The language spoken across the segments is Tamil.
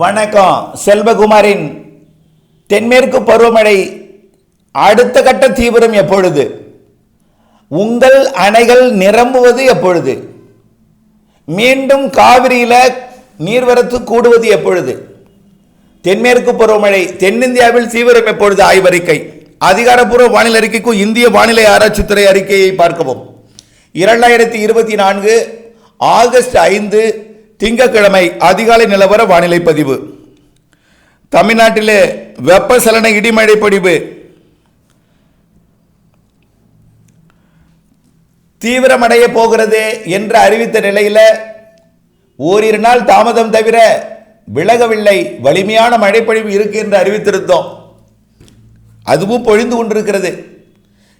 வணக்கம். செல்வகுமாரின் தென்மேற்கு பருவமழை அடுத்த கட்ட தீவிரம் எப்பொழுது? உங்கள் அணைகள் நிரம்புவது எப்பொழுது? மீண்டும் காவிரியில் நீர்வரத்து கூடுவது எப்பொழுது? தென்மேற்கு பருவமழை தென்னிந்தியாவில் தீவிரம் எப்பொழுது? ஆய்வறிக்கை. அதிகாரப்பூர்வ வானிலை அறிக்கைக்கும் இந்திய வானிலை ஆராய்ச்சித்துறை அறிக்கையை பார்க்கவும். இரண்டாயிரத்தி இருபத்தி நான்கு ஆகஸ்ட் ஐந்து திங்கட்கிழமை அதிகாலை நிலவர வானிலை பதிவு. தமிழ்நாட்டிலே வெப்பசலன இடிமழை பொழிவு தீவிரமடைய போகிறது என்று அறிவித்த நிலையில் ஓரிரு நாள் தாமதம் தவிர விலகவில்லை. வலிமையான மழைப்பொழிவு இருக்கு என்று அறிவித்திருந்தோம். அதுவும் பொழிந்து கொண்டிருக்கிறது.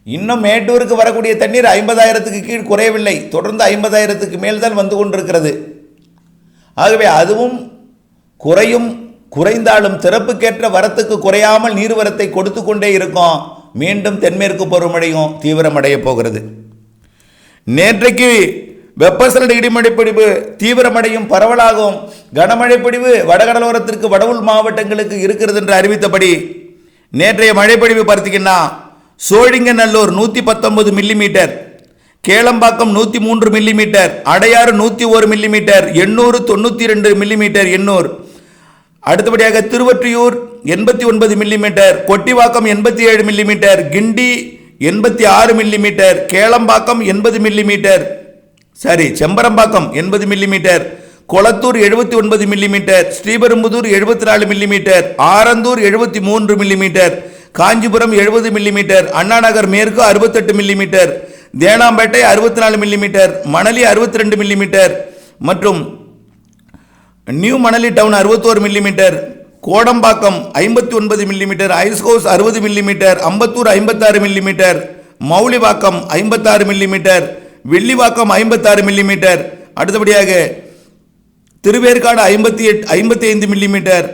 இன்னும் மேட்டூருக்கு வரக்கூடிய தண்ணீர் ஐம்பதாயிரத்துக்கு கீழ் குறையவில்லை. தொடர்ந்து ஐம்பதாயிரத்துக்கு மேல் தான் வந்து கொண்டிருக்கிறது. ஆகவே அதுவும் குறையும் குறைந்தாலும் திறப்புக்கேற்ற வரத்துக்கு குறையாமல் நீர்வரத்தை கொடுத்து கொண்டே இருக்கும். மீண்டும் தென்மேற்கு பருவமழையும் தீவிரமடைய போகிறது. நேற்றைக்கு வெப்பசலன இடிமழைப்பொழிவு தீவிரமடையும் பரவலாகும் கனமழைப்பிடிவு வடகடலோரத்திற்கு வடவுள் மாவட்டங்களுக்கு இருக்கிறது என்று அறிவித்தபடி நேற்றைய மழைப்பொழிவு பார்த்தீங்கன்னா சோழிங்கநல்லூர் நூற்றி பத்தொன்பது மில்லிமீட்டர் கேளம்பாக்கம் நூற்றி மூன்று மில்லிமீட்டர் அடையாறு நூற்றி ஒரு மில்லிமீட்டர் எண்ணூறு தொண்ணூற்றி ரெண்டு மில்லிமீட்டர் எண்ணூர். அடுத்தபடியாக திருவற்றியூர் எண்பத்தி ஒன்பது மில்லிமீட்டர் கொட்டிவாக்கம் எண்பத்தி ஏழு மில்லிமீட்டர் கிண்டி எண்பத்தி ஆறு மில்லிமீட்டர் கேளம்பாக்கம் எண்பது மில்லிமீட்டர் சரி செம்பரம்பாக்கம் எண்பது மில்லிமீட்டர் கொளத்தூர் எழுபத்தி ஒன்பது மில்லிமீட்டர் ஸ்ரீபெரும்புதூர் எழுபத்தி நாலு மில்லிமீட்டர் ஆரந்தூர் எழுபத்தி மூன்று மில்லிமீட்டர் காஞ்சிபுரம் எழுபது மில்லிமீட்டர் அண்ணாநகர் மேற்கு அறுபத்தெட்டு மில்லிமீட்டர் தேனாம்பேட்டை அறுபத்தி நாலு மில்லிமீட்டர் மணலி அறுபத்தி ரெண்டு மில்லிமீட்டர் மற்றும் நியூ மணலி டவுன் அறுபத்தோரு மில்லிமீட்டர் கோடம்பாக்கம் ஐம்பத்தி ஒன்பது மில்லிமீட்டர் ஐஸ் ஹவுஸ் அறுபது மில்லிமீட்டர் அம்பத்தூர் ஐம்பத்தாறு மில்லிமீட்டர் மௌலிவாக்கம் ஐம்பத்தாறு மில்லிமீட்டர் வெள்ளிவாக்கம் ஐம்பத்தாறு மில்லிமீட்டர் அடுத்தபடியாக திருவேற்காடு ஐம்பத்தி எட் ஐம்பத்தி ஐந்து மில்லிமீட்டர்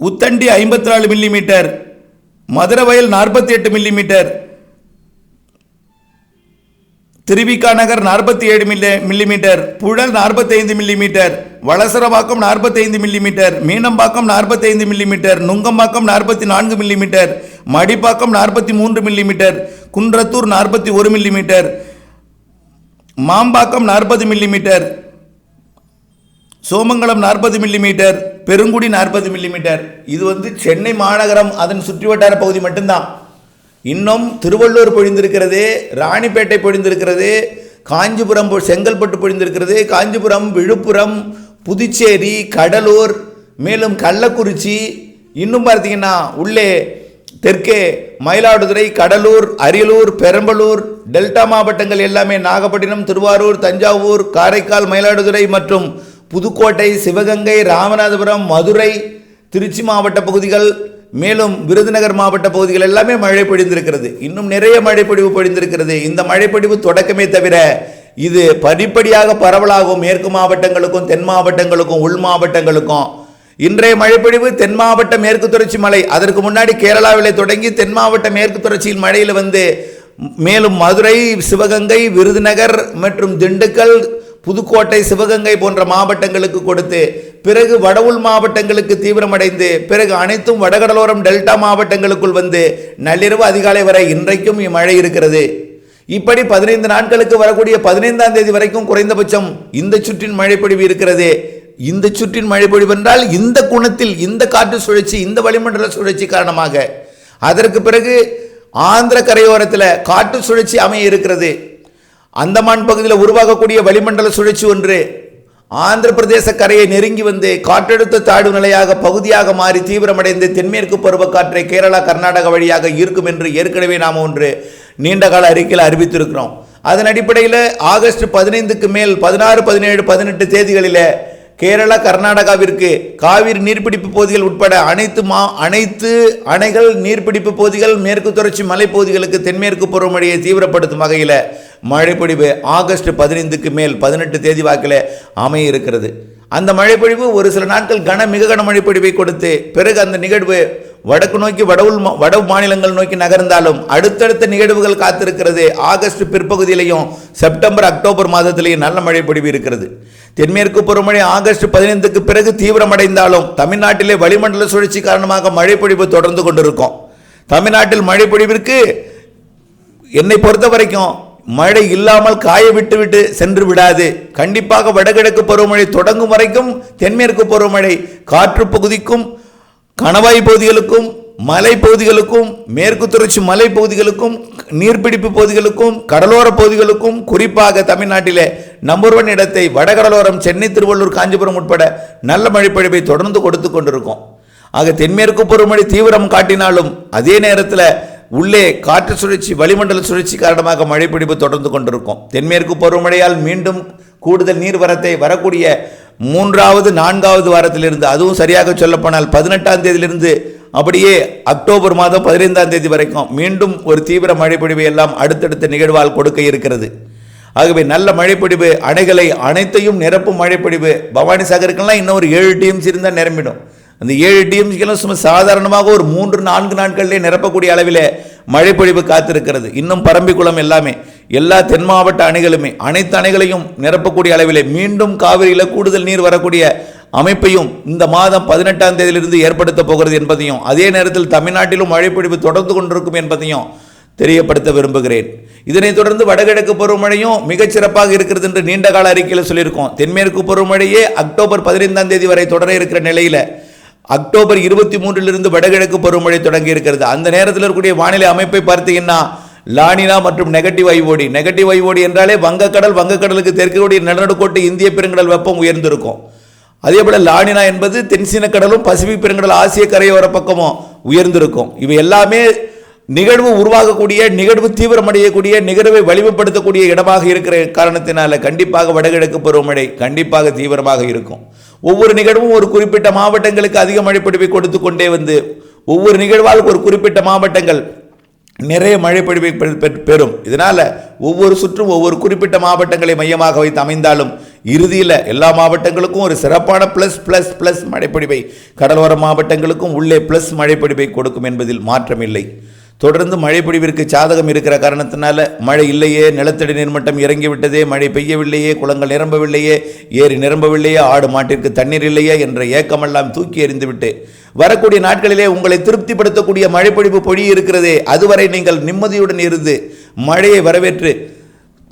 உத்தண்டி ஐம்பத்தி நாலு மில்லிமீட்டர் மதுரவயல் நாற்பத்தி எட்டு மில்லிமீட்டர் திருவிக்கா நகர் நாற்பத்தி ஏழு மில்லி மில்லிமீட்டர் புழல் நாற்பத்தைந்து மில்லிமீட்டர் வளசரவாக்கம் நாற்பத்தைந்து மில்லிமீட்டர் மீனம்பாக்கம் நாற்பத்தைந்து மில்லிமீட்டர் நுங்கம்பாக்கம் நாற்பத்தி நான்கு மில்லிமீட்டர் மடிப்பாக்கம் நாற்பத்தி மூன்று மில்லிமீட்டர் குன்றத்தூர் நாற்பத்தி ஒரு மில்லிமீட்டர் மாம்பாக்கம் நாற்பது மில்லிமீட்டர் சோமங்கலம் நாற்பது மில்லிமீட்டர் பெருங்குடி நாற்பது மில்லிமீட்டர் இது வந்து சென்னை மாநகரம் அதன் சுற்றுவட்டார பகுதி மட்டும்தான். இன்னும் திருவள்ளூர் பொழிந்திருக்கிறது ராணிப்பேட்டை பொழிந்திருக்கிறது காஞ்சிபுரம் செங்கல்பட்டு பொழிந்திருக்கிறது காஞ்சிபுரம் விழுப்புரம் புதுச்சேரி கடலூர் மேலும் கள்ளக்குறிச்சி இன்னும் பார்த்தீங்கன்னா உள்ளே தெற்கே மயிலாடுதுறை கடலூர் அரியலூர் பெரம்பலூர் டெல்டா மாவட்டங்கள் எல்லாமே நாகப்பட்டினம் திருவாரூர் தஞ்சாவூர் காரைக்கால் மயிலாடுதுறை மற்றும் புதுக்கோட்டை சிவகங்கை ராமநாதபுரம் மதுரை திருச்சி மாவட்ட பகுதிகள் மேலும் விருதுநகர் மாவட்ட பகுதிகள் எல்லாமே மழை பொழிந்திருக்கிறது. இன்னும் நிறைய மழைப்பொழிவு பொழிந்திருக்கிறது. இந்த மழைப்பொழிவு தொடக்கமே தவிர இது படிப்படியாக பரவலாகும் மேற்கு மாவட்டங்களுக்கும் தென் மாவட்டங்களுக்கும் உள் மாவட்டங்களுக்கும். இன்றைய மழைப்பொழிவு தென் மாவட்ட மேற்கு தொடர்ச்சி மலை அதற்கு முன்னாடி கேரளாவில் தொடங்கி தென் மாவட்ட மேற்கு தொடர்ச்சியில் மழையில் வந்து மேலும் மதுரை சிவகங்கை விருதுநகர் மற்றும் திண்டுக்கல் புதுக்கோட்டை சிவகங்கை போன்ற மாவட்டங்களுக்கு கொடுத்து பிறகு வடவுள் மாவட்டங்களுக்கு தீவிரமடைந்து பிறகு அனைத்தும் வடகடலோரம் டெல்டா மாவட்டங்களுக்குள் வந்து நள்ளிரவு அதிகாலை வரை இன்றைக்கும் மழை இருக்கிறது. இப்படி பதினைந்து நாட்களுக்கு வரக்கூடிய பதினைந்தாம் தேதி வரைக்கும் குறைந்தபட்சம் இந்த சுற்றின் மழைப்பொழிவு இருக்கிறது. இந்த சுற்றின் மழைப்பொழிவு என்றால் இந்த குணத்தில் இந்த காற்று சுழற்சி இந்த வளிமண்டல சுழற்சி காரணமாக. அதற்கு பிறகு ஆந்திர கரையோரத்தில் காற்று சுழற்சி அமைய இருக்கிறது. அந்தமான் பகுதியில் உருவாகக்கூடிய வளிமண்டல சுழற்சி ஒன்று ஆந்திர பிரதேச கரையை நெருங்கி வந்து காற்றழுத்த தாழ்வு நிலையாக பகுதியாக மாறி தீவிரமடைந்து தென்மேற்கு பருவக்காற்றை கேரளா கர்நாடகா வழியாக ஈர்க்கும் என்று ஏற்கனவே நாம் ஒன்று நீண்டகால அறிக்கையில் அறிவித்திருக்கிறோம். அதன் அடிப்படையில் ஆகஸ்ட் பதினைந்துக்கு மேல் பதினாறு பதினேழு பதினெட்டு தேதிகளில் கேரளா கர்நாடகாவிற்கு காவிரி நீர்பிடிப்பு பகுதிகள் உட்பட அனைத்து மா அனைத்து அணைகள் நீர்பிடிப்பு பகுதிகள் மேற்கு தொடர்ச்சி மலைப்பகுதிகளுக்கு தென்மேற்கு பருவமழையை தீவிரப்படுத்தும் வகையில் மழைப்பொழிவு ஆகஸ்ட் பதினைந்துக்கு மேல் பதினெட்டு தேதி வாக்கில் அமைய இருக்கிறது அந்த மழைப்பொழிவு ஒரு சில நாட்கள் கன மிக கன மழைப்பொழிவை கொடுத்து பிறகு அந்த நிகழ்வு வடக்கு நோக்கி வடவுள் மா- வட மாநிலங்கள் நோக்கி நகர்ந்தாலும் அடுத்தடுத்த நிகழ்வுகள் காத்திருக்கிறது. ஆகஸ்ட் பிற்பகுதியிலையும் செப்டம்பர் அக்டோபர் மாதத்திலேயும் நல்ல மழை பொழிவு இருக்கிறது. தென்மேற்கு பருவமழை ஆகஸ்ட் பதினைந்துக்கு பிறகு தீவிரமடைந்தாலும் தமிழ்நாட்டிலே வளிமண்டல சுழற்சி காரணமாக மழை பொழிவு தொடர்ந்து கொண்டிருக்கும். தமிழ்நாட்டில் மழை பொழிவிற்கு என்னை பொறுத்த வரைக்கும் மழை இல்லாமல் காய விட்டு விட்டு சென்று விடாது. கண்டிப்பாக வடகிழக்கு பருவமழை தொடங்கும் வரைக்கும் தென்மேற்கு பருவமழை காற்று பகுதிக்கும் கணவாய் பகுதிகளுக்கும் மலை பகுதிகளுக்கும் மேற்கு தொடர்ச்சி மலை பகுதிகளுக்கும் நீர்பிடிப்பு பகுதிகளுக்கும் கடலோர பகுதிகளுக்கும் குறிப்பாக தமிழ்நாட்டிலே நம்பர் ஒன் இடத்தை வடகடலோரம் சென்னை திருவள்ளூர் காஞ்சிபுரம் உட்பட நல்ல மழைப்பொழிவை தொடர்ந்து கொடுத்து கொண்டிருக்கும். ஆக தென்மேற்கு பருவமழை தீவிரம் காட்டினாலும் அதே நேரத்தில் உள்ளே காற்று சுழற்சி வளிமண்டல சுழற்சி காரணமாக மழைப்பிடிப்பு தொடர்ந்து கொண்டிருக்கும். தென்மேற்கு பருவமழையால் மீண்டும் கூடுதல் நீர்வரத்தை வரக்கூடிய மூன்றாவது நான்காவது வாரத்திலிருந்து அதுவும் சரியாக சொல்லப்போனால் பதினெட்டாம் தேதியிலிருந்து அப்படியே அக்டோபர் மாதம் பதினைந்தாம் தேதி வரைக்கும் மீண்டும் ஒரு தீவிர மழைப்பொழிவை எல்லாம் அடுத்தடுத்த நிகழ்வால் கொடுக்க இருக்கிறது. ஆகவே நல்ல மழைப்பொழிவு அணைகளை அனைத்தையும் நிரப்பும் மழைப்பொழிவு பவானி சாகருக்கெல்லாம் இன்னும் ஒரு ஏழு டிஎம்சி இருந்தால் நிரம்பிடும். அந்த ஏழு டிஎம்சிக்கெல்லாம் சும்மா சாதாரணமாக ஒரு மூன்று நான்கு நாட்களிலே நிரப்பக்கூடிய அளவிலே மழைப்பொழிவு காத்திருக்கிறது. இன்னும் பரம்பிக்குளம் எல்லாமே எல்லா தென் மாவட்ட அணைகளுமே அனைத்து அணைகளையும் நிரப்பக்கூடிய அளவிலே மீண்டும் காவிரியில் கூடுதல் நீர் வரக்கூடிய அமைப்பையும் இந்த மாதம் பதினெட்டாம் தேதியிலிருந்து ஏற்படுத்த போகிறது என்பதையும் அதே நேரத்தில் தமிழ்நாட்டிலும் மழைப்பொழிவு தொடர்ந்து கொண்டிருக்கும் என்பதையும் தெரியப்படுத்த விரும்புகிறேன். இதனைத் தொடர்ந்து வடகிழக்கு பருவமழையும் மிகச்சிறப்பாக இருக்கிறது என்று நீண்ட கால அறிக்கையில் சொல்லியிருக்கோம். தென்மேற்கு பருவமழையே அக்டோபர் பதினைந்தாம் தேதி வரை தொடர இருக்கிற நிலையில் அக்டோபர் இருபத்தி மூன்றிலிருந்து வடகிழக்கு பருவமழை தொடங்கி இருக்கிறது. அந்த நேரத்தில் இருக்கக்கூடிய வானிலை அமைப்பை பார்த்தீங்கன்னா லானினா மற்றும் நெகட்டிவ் ஐஓடி. நெகட்டிவ் ஐஓடி என்றாலே வங்கக்கடல் வங்கக்கடலுக்கு தெற்குடைய நிலநடுக்கோட்டு இந்திய பெருங்கடல் வெப்பம் உயர்ந்திருக்கும். அதே போல் லானினா என்பது தென்சீன கடலும் பசிபிக் பெருங்கடல் ஆசிய கரையோர பக்கமும் உயர்ந்திருக்கும். இவை எல்லாமே நிகழ்வு உருவாகக்கூடிய நிகழ்வு தீவிரமடையக்கூடிய நிகழ்வை வலிமைப்படுத்தக்கூடிய இடமாக இருக்கிற காரணத்தினால கண்டிப்பாக வடகிழக்கு பருவமழை கண்டிப்பாக தீவிரமாக இருக்கும். ஒவ்வொரு நிகழ்வும் ஒரு குறிப்பிட்ட மாவட்டங்களுக்கு அதிக மழைப்பொழிவை கொடுத்து கொண்டே வந்து ஒவ்வொரு நிகழ்வால் ஒரு குறிப்பிட்ட மாவட்டங்கள் நிறைய மழைப்பொழிவை பெறும். இதனால் ஒவ்வொரு சுற்றும் ஒவ்வொரு குறிப்பிட்ட மாவட்டங்களை மையமாக வைத்து அமைந்தாலும் இறுதியில் எல்லா மாவட்டங்களுக்கும் ஒரு சிறப்பான ப்ளஸ் ப்ளஸ் ப்ளஸ் மழைப்பொழிவை கடலோர மாவட்டங்களுக்கும் உள்ளே ப்ளஸ் மழைப்பொழிவை கொடுக்கும் என்பதில் மாற்றமில்லை. தொடர்ந்து மழைப்பொழிவிற்கு சாதகம் இருக்கிற காரணத்தினால மழை இல்லையே நிலத்தடி நீர்மட்டம் இறங்கிவிட்டதே மழை பெய்யவில்லையே குளங்கள் நிரம்பவில்லையே ஏரி நிரம்பவில்லையே ஆடு மாட்டிற்கு தண்ணீர் இல்லையே என்ற ஏக்கமெல்லாம் தூக்கி எறிந்துவிட்டு வரக்கூடிய நாட்களிலே உங்களை திருப்திப்படுத்தக்கூடிய மழைப்பொழிவு பொழி இருக்கிறதே அதுவரை நீங்கள் நிம்மதியுடன் இருந்து மழையை வரவேற்று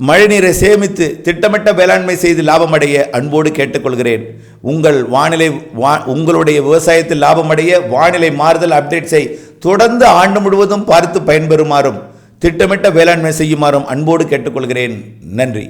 மழைநீரை சேமித்து திட்டமிட்ட வேளாண்மை செய்து லாபமடைய அன்போடு கேட்டுக்கொள்கிறேன். உங்கள் வானிலை வா உங்களுடைய விவசாயத்தில் லாபமடைய வானிலை மாறுதல் அப்டேட்ஸை தொடர்ந்து ஆண்டு முழுவதும் பார்த்து பயன்பெறுமாறும் திட்டமிட்ட வேளாண்மை செய்யுமாறும் அன்போடு கேட்டுக்கொள்கிறேன். நன்றி.